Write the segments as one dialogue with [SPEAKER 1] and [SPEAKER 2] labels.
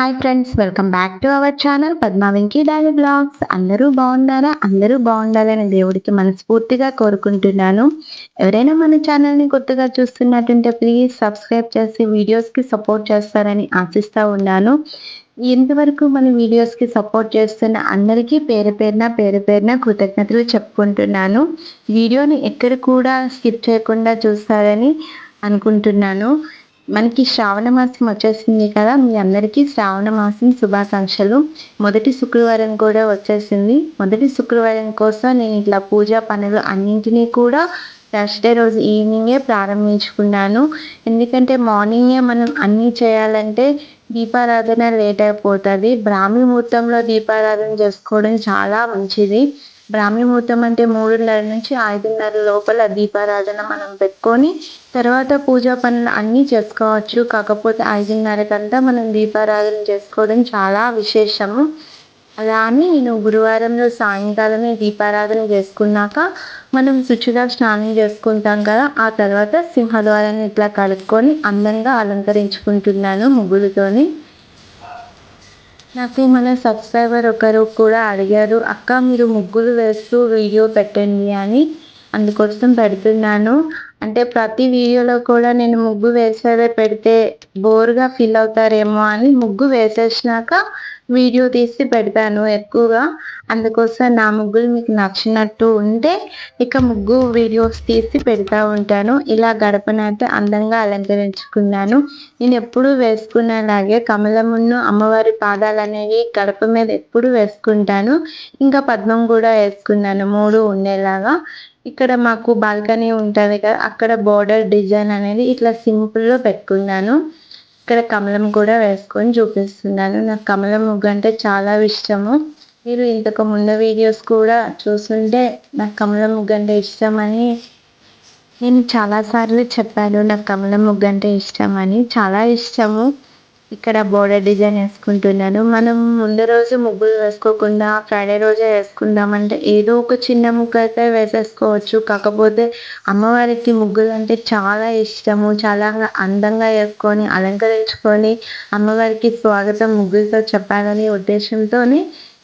[SPEAKER 1] Hi friends welcome back to our channel Padma Venky diary blogs అందరూ బాగున్నారా? అందరూ బాగుండాలని దేవుడికి మనస్ఫూర్తిగా కోరుకుంటున్నాను. ఎవరైనా మన ఛానల్ని కొత్తగా చూస్తున్నట్టుంటే ప్లీజ్ సబ్స్క్రైబ్ చేసి వీడియోస్కి సపోర్ట్ చేస్తారని ఆశిస్తూ ఉన్నాను. ఇంతవరకు మన వీడియోస్కి సపోర్ట్ చేస్తున్న అందరికీ పేరు పేరున పేరు పేరున కృతజ్ఞతలు చెప్పుకుంటున్నాను. వీడియోని ఎక్కడ కూడా స్కిప్ చేయకుండా చూస్తారని అనుకుంటున్నాను. మనకి శ్రావణ మాసం వచ్చేసింది కదా మీ అందరికీ శ్రావణ మాసం శుభాకాంక్షలు. మొదటి శుక్రవారం కూడా వచ్చేసింది. మొదటి శుక్రవారం కోసం నేను ఇట్లా పూజా పనులు అన్నింటినీ కూడా థర్స్డే రోజు ఈవినింగే ప్రారంభించుకున్నాను. ఎందుకంటే మార్నింగే మనం అన్నీ చేయాలంటే దీపారాధన లేట్ అయిపోతుంది. బ్రాహ్మీ ముహూర్తంలో దీపారాధన చేసుకోవడం చాలా మంచిది. బ్రాహ్మీ ముహూర్తం అంటే మూడున్నర నుంచి ఐదున్నర లోపల దీపారాధన మనం పెట్టుకొని తర్వాత పూజా పనులు అన్నీ చేసుకోవచ్చు. కాకపోతే ఐదున్నరకంతా మనం దీపారాధన చేసుకోవడం చాలా విశేషము. అలా అని నేను గురువారంలో సాయంకాలమే దీపారాధన చేసుకున్నాక మనం శుచిగా స్నానం చేసుకుంటాం కదా ఆ తర్వాత సింహద్వారాన్ని ఇట్లా కడుక్కొని అందంగా అలంకరించుకుంటున్నాను ముగ్గులతోని. నాకు మన సబ్స్క్రైబర్ ఒకరు కూడా అడిగారు అక్క మీరు ముగ్గులు వేస్తూ వీడియో పెట్టండి అని. అందుకోసం పెడుతున్నాను. అంటే ప్రతి వీడియోలో కూడా నేను ముగ్గు వేసేదే పెడితే బోర్గా ఫీల్ అవుతారేమో అని ముగ్గు వేసేసినాక వీడియో తీసి పెడతాను ఎక్కువగా. అందుకోసం నా ముగ్గులు మీకు నచ్చినట్టు ఉంటే ఇక ముగ్గు వీడియోస్ తీసి పెడతా ఉంటాను. ఇలా గడపనైతే అందంగా అలంకరించుకున్నాను. నేను ఎప్పుడు వేసుకునేలాగే కమలమును అమ్మవారి పాదాలు అనేవి గడప మీద ఎప్పుడు వేసుకుంటాను. ఇంకా పద్మం కూడా వేసుకున్నాను మూడు ఉండేలాగా. ఇక్కడ మాకు బాల్కనీ ఉంటుంది కదా అక్కడ బోర్డర్ డిజైన్ అనేది ఇట్లా సింపుల్లో పెట్టుకున్నాను. ఇక్కడ కమలం కూడా వేసుకొని చూపిస్తున్నాను. నాకు కమలం ముగ్గు అంటే చాలా ఇష్టము. మీరు ఇంతకు ముందు వీడియోస్ కూడా చూస్తుంటే నాకు కమలం ముగ్గు అంటే ఇష్టమని నేను చాలాసార్లు చెప్పాను. నాకు కమలం ముగ్గు అంటే ఇష్టమని చాలా ఇష్టము. ఇక్కడ బోర్డర్ డిజైన్ వేసుకుంటున్నాను. మనం ముందు రోజు ముగ్గులు వేసుకోకుండా ఫ్రైడే రోజే వేసుకుందామంటే ఏదో ఒక చిన్న ముగ్గు అయితే వేసేసుకోవచ్చు. కాకపోతే అమ్మవారికి ముగ్గులు అంటే చాలా ఇష్టము. చాలా అందంగా వేసుకొని అలంకరించుకొని అమ్మవారికి స్వాగతం ముగ్గులతో చెప్పాలని ఉద్దేశంతో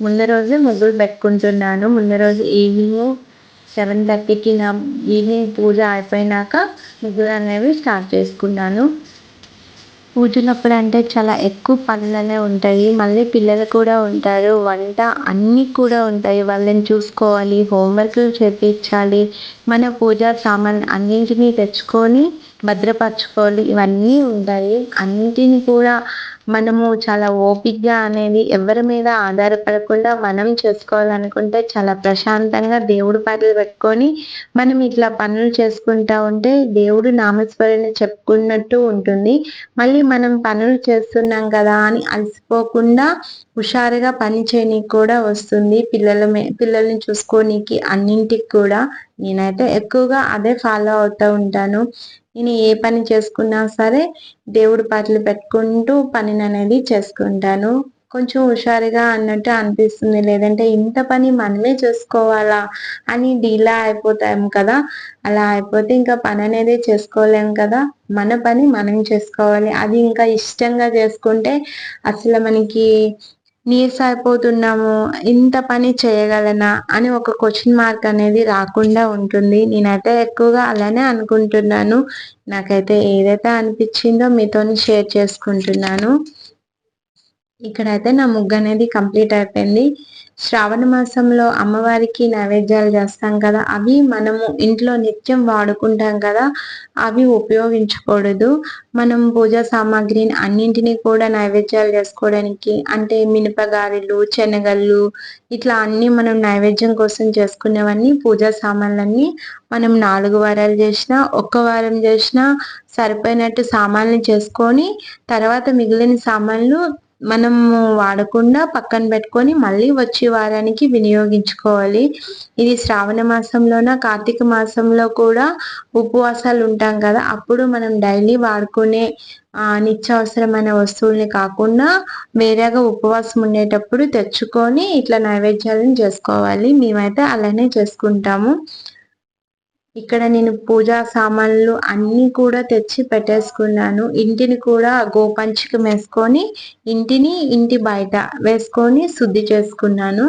[SPEAKER 1] ముందు రోజే ముగ్గులు పెట్టుకుంటున్నాను. ముందు రోజు ఈవినింగ్ సెవెన్ థర్టీకి నా ఈవినింగ్ పూజ అయిపోయినాక ముగ్గులు అనేవి స్టార్ట్ చేసుకున్నాను. పూజలప్పుడు అంటే చాలా ఎక్కువ పనులనే ఉంటాయి. మళ్ళీ పిల్లలు కూడా ఉంటారు. వంట అన్నీ కూడా ఉంటాయి. వాళ్ళని చూసుకోవాలి హోంవర్క్లు చేపించాలి మన పూజా సామాన్ అన్నింటినీ తెచ్చుకొని భద్రపరచుకోవాలి. ఇవన్నీ ఉంటాయి. అన్నింటిని కూడా మనము చాలా ఓపిక్గా అనేది ఎవరి మీద ఆధారపడకుండా మనం చేసుకోవాలనుకుంటే చాలా ప్రశాంతంగా దేవుడి పాటలు పెట్టుకొని మనం ఇట్లా పనులు చేసుకుంటా ఉంటే దేవుడు నామస్మరణ చెప్పుకున్నట్టు ఉంటుంది. మళ్ళీ మనం పనులు చేస్తున్నాం కదా అని అలసిపోకుండా హుషారుగా పని చేయనీకి కూడా వస్తుంది. పిల్లల పిల్లల్ని చూసుకోనీకి అన్నింటికి కూడా నేనైతే ఎక్కువగా అదే ఫాలో అవుతూ ఉంటాను. నేను ఏ పని చేసుకున్నా సరే దేవుడి పాటలు పెట్టుకుంటూ పనిని అనేది చేసుకుంటాను. కొంచెం హుషారుగా అన్నట్టు అనిపిస్తుంది. లేదంటే ఇంత పని మనమే చేసుకోవాలా అని డీలా అయిపోతాం కదా. అలా అయిపోతే ఇంకా పని అనేది చేసుకోలేం కదా. మన పని మనం చేసుకోవాలి. అది ఇంకా ఇష్టంగా చేసుకుంటే అసలు మనకి నీరసైపోతున్నాము ఇంత పని చేయగలనా అని ఒక క్వశ్చన్ మార్క్ అనేది రాకుండా ఉంటుంది. నేనైతే ఎక్కువగా అలానే అనుకుంటున్నాను. నాకైతే ఏదైతే అనిపించిందో మీతో షేర్ చేసుకుంటున్నాను. ఇక్కడైతే నా ముగ్గు అనేది కంప్లీట్ అయిపోయింది. శ్రావణ మాసంలో అమ్మవారికి నైవేద్యాలు చేస్తాం కదా అవి మనము ఇంట్లో నిత్యం వాడుకుంటాం కదా అవి ఉపయోగించకూడదు. మనం పూజా సామాగ్రిని అన్నింటినీ కూడా నైవేద్యాలు చేసుకోవడానికి అంటే మినపగారెలు శనగళ్ళు ఇట్లా అన్ని మనం నైవేద్యం కోసం చేసుకునేవన్నీ పూజా సామాన్లన్నీ మనం నాలుగు వారాలు చేసినా ఒక్క వారం చేసినా సరిపోయినట్టు సామాన్లు చేసుకొని తర్వాత మిగిలిన సామాన్లు మనము వాడకుండా పక్కన పెట్టుకొని మళ్ళీ వచ్చే వారానికి వినియోగించుకోవాలి. ఇది శ్రావణ మాసంలోన కార్తీక మాసంలో కూడా ఉపవాసాలు ఉంటాం కదా అప్పుడు మనం డైలీ వాడుకునే నిత్యావసరమైన వస్తువుల్ని కాకుండా వేరేగా ఉపవాసం ఉండేటప్పుడు తెచ్చుకొని ఇట్లా నైవేద్యాలను చేసుకోవాలి. మేమైతే అలానే చేసుకుంటాము. ఇక్కడ నేను పూజా సామాన్లు అన్ని కూడా తెచ్చి పెట్టేసుకున్నాను. ఇంటిని కూడా గోపంచికం వేసుకొని ఇంటిని ఇంటి బయట వేసుకొని శుద్ధి చేసుకున్నాను.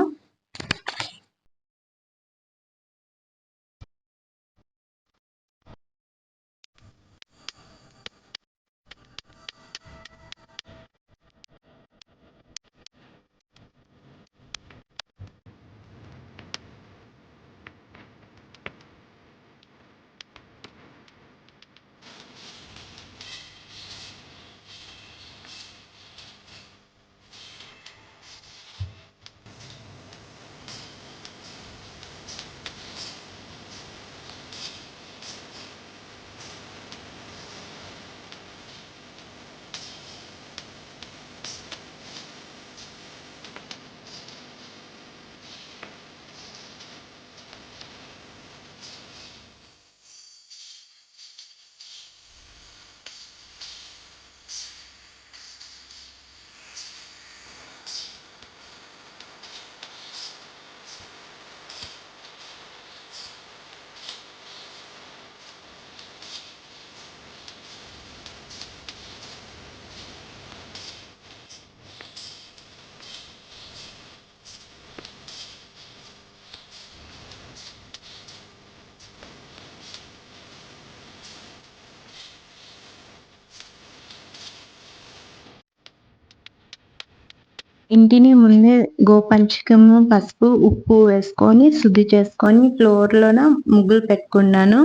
[SPEAKER 1] ఇంటిని ముందే గోపంచకము పసుపు ఉప్పు వేసుకొని శుద్ధి చేసుకొని ఫ్లోర్ లోన ముగ్గులు పెట్టుకున్నాను.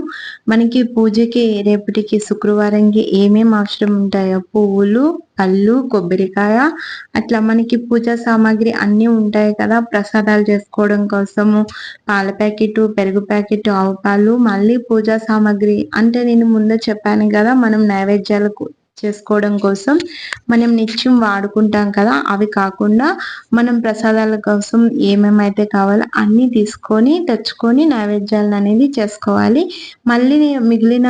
[SPEAKER 1] మనకి పూజకి రేపటికి శుక్రవారంకి ఏమేమి అవసరం ఉంటాయో పువ్వులు పళ్ళు కొబ్బరికాయ అట్లా మనకి పూజా సామాగ్రి అన్ని ఉంటాయి కదా. ప్రసాదాలు చేసుకోవడం కోసము పాల ప్యాకెట్ పెరుగు ప్యాకెట్ ఆవు పాలు మళ్ళీ పూజా సామాగ్రి. అంటే నేను ముందే చెప్పాను కదా మనం నైవేద్యాలకు చేసుకోవడం కోసం మనం నిత్యం వాడుకుంటాం కదా అవి కాకుండా మనం ప్రసాదాల కోసం ఏమేమైతే కావాలో అన్నీ తీసుకొని తెచ్చుకొని నైవేద్యాలను అనేది చేసుకోవాలి. మళ్ళీ మిగిలిన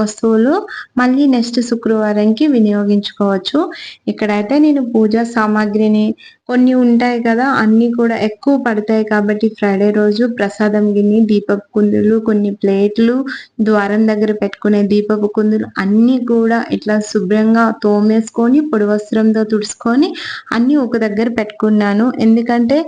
[SPEAKER 1] వస్తువులు మళ్ళీ నెక్స్ట్ శుక్రవారంకి వినియోగించుకోవచ్చు. ఇక్కడైతే నేను పూజా సామాగ్రిని కొన్ని ఉంటాయి కదా అన్ని కూడా ఎక్కువ పడతాయి కాబట్టి ఫ్రైడే రోజు ప్రసాదం గిన్నె దీపపు కుందులు కొన్ని ప్లేట్లు ద్వారం దగ్గర పెట్టుకునే దీపపు కుందులు అన్ని కూడా ఇట్లా శుభ్రంగా తోమేసుకొని పొడి వస్త్రంతో తుడుచుకొని అన్ని ఒక దగ్గర పెట్టుకున్నాను. ఎందుకంటే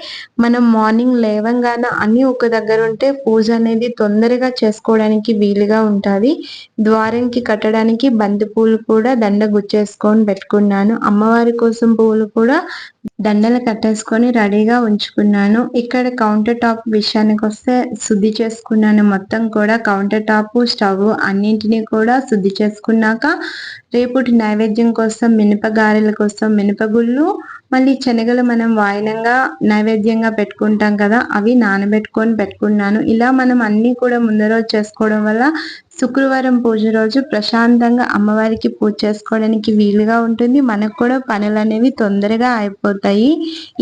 [SPEAKER 1] మనం మార్నింగ్ లేవంగానే అన్ని ఒక దగ్గర ఉంటే పూజ అనేది తొందరగా చేసుకోవడానికి వీలుగా ఉంటుంది. ద్వారంకి కట్టడానికి బంతి పూలు కూడా దండ గుచ్చేసుకొని పెట్టుకున్నాను. అమ్మవారి కోసం పూలు కూడా దండలు కట్టేసుకొని రెడీగా ఉంచుకున్నాను. ఇక్కడ కౌంటర్ టాప్ విషయానికి వస్తే శుద్ధి చేసుకున్నాను. మొత్తం కూడా కౌంటర్ టాప్ స్టవ్ అన్నింటినీ కూడా శుద్ధి చేసుకున్నాక రేపటి నైవేద్యం కోసం మినపగారెల కోసం మినపగుళ్ళు మళ్ళీ శనగలు మనం వాయినంగా నైవేద్యంగా పెట్టుకుంటాం కదా అవి నానబెట్టుకొని పెట్టుకున్నాను. ఇలా మనం అన్ని కూడా ముందు రోజు చేసుకోవడం వల్ల శుక్రవారం పూజ రోజు ప్రశాంతంగా అమ్మవారికి పూజ చేసుకోవడానికి వీలుగా ఉంటుంది. మనకు కూడా పనులు అనేవి తొందరగా అయిపోతాయి.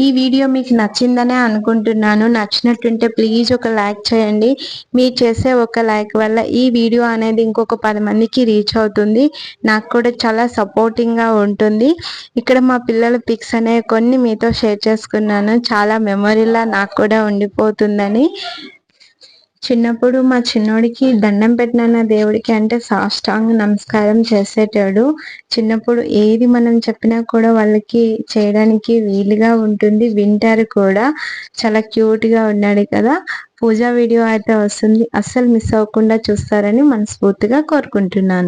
[SPEAKER 1] ఈ వీడియో మీకు నచ్చిందనే అనుకుంటున్నాను. నచ్చినట్టుంటే ప్లీజ్ ఒక లైక్ చేయండి. మీరు చేసే ఒక లైక్ వల్ల ఈ వీడియో అనేది ఇంకొక పది మందికి రీచ్ అవుతుంది. నాకు కూడా చాలా సపోర్టింగ్గా ఉంటుంది. ఇక్కడ మా పిల్లల పిక్స్ అనేవి కొన్ని మీతో షేర్ చేసుకున్నాను. చాలా మెమొరీలా నాకు కూడా ఉండిపోతుందని. చిన్నప్పుడు మా చిన్నోడికి దండం పెట్టిన దేవుడికి అంటే సాష్టాంగ నమస్కారం చేసేటాడు. చిన్నప్పుడు ఏది మనం చెప్పినా కూడా వాళ్ళకి చేయడానికి వీలుగా ఉంటుంది వింటారు కూడా. చాలా క్యూట్గా ఉన్నాడు కదా. పూజా వీడియో అయితే వస్తుంది. అస్సలు మిస్ అవ్వకుండా చూస్తారని మనస్ఫూర్తిగా కోరుకుంటున్నాను.